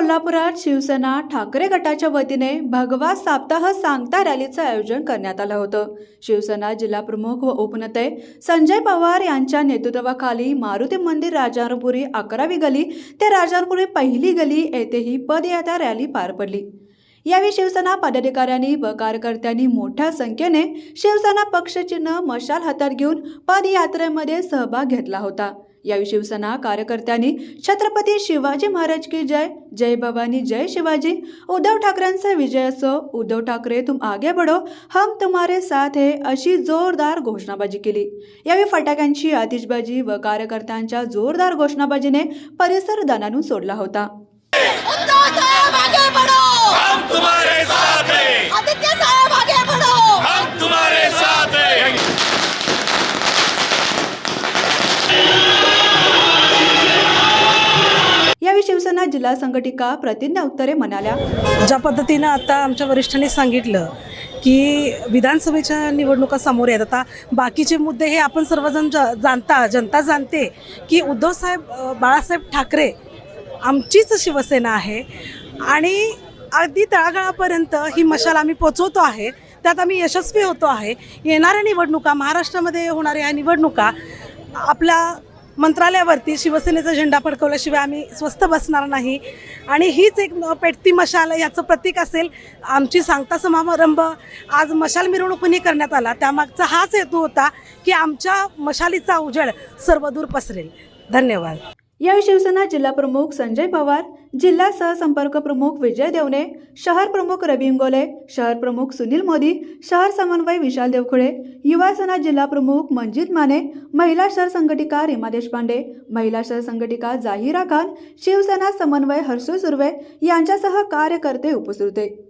कोल्हापुरात शिवसेना ठाकरे गटाच्या वतीने भगवा साप्ताह सांगता रॅलीचं आयोजन करण्यात आलं होतं. शिवसेना जिल्हाप्रमुख व उपनेते संजय पवार यांच्या नेतृत्वाखाली मारुती मंदिर राजारपुरी अकरावी गली ते राजारपुरी पहिली गली येथे ही पदयात्रा रॅली पार पडली. यावेळी शिवसेना पदाधिकाऱ्यांनी व कार्यकर्त्यांनी मोठ्या संख्येने शिवसेना पक्षचिन्ह मशाल हातात घेऊन पदयात्रेमध्ये सहभाग घेतला होता. यावेळी शिवसेना कार्यकर्त्यांनी छत्रपती शिवाजी महाराज की जय जय भवानी जय शिवाजी. उद्धव ठाकरेंचा विजय असो उद्धव ठाकरे तुम आगे बढो हम तुम्हारे साथ है अशी जोरदार घोषणाबाजी केली. यावेळी फटाक्यांची आतिषबाजी व कार्यकर्त्यांच्या जोरदार घोषणाबाजीने परिसर दणानून सोडला होता. यावेळी जिल्हा संघटिका प्रतिज्ञा उत्तरे म्हणाल्या ज्या पद्धतीनं आता आमच्या वरिष्ठांनी सांगितलं की विधानसभेच्या निवडणुका समोर येत आता बाकीचे मुद्दे हे आपण सर्वजण ज जाणता जनता जाणते की उद्धवसाहेब बाळासाहेब ठाकरे आमचीच शिवसेना आहे आणि अगदी तळागाळापर्यंत ही मशाल आम्ही पोचवतो आहे त्यात आम्ही यशस्वी होतो आहे. येणाऱ्या निवडणुका महाराष्ट्रामध्ये होणाऱ्या ह्या निवडणुका आपल्या मंत्रालयावरती शिवसेनेचा झेंडा फडकवल्याशिवाय आम्ही स्वस्थ बसणार नाही. आणि हीच एक पेटती मशाल याचं प्रतीक असेल आमची सांगता समारंभ. आज मशाल मिरवणुकीने करण्यात आला? त्यामागचा हाच हेतू होता की आमच्या मशालीचा उजेड सर्वदूर पसरेल. धन्यवाद. यावेळी शिवसेना जिल्हा प्रमुख संजय पवार जिल्हा सहसंपर्क प्रमुख विजय देवणे शहर प्रमुख रवी इंगोले शहर प्रमुख सुनील मोदी शहर समन्वय विशाल देवखुळे युवा सेना जिल्हा प्रमुख मंजित माने महिला शहर संघटिका रीमा देशपांडे महिला शहर संघटिका जाहिरा खान शिवसेना समन्वय हर्षू सुर्वे यांच्यासह कार्यकर्ते उपस्थित होते.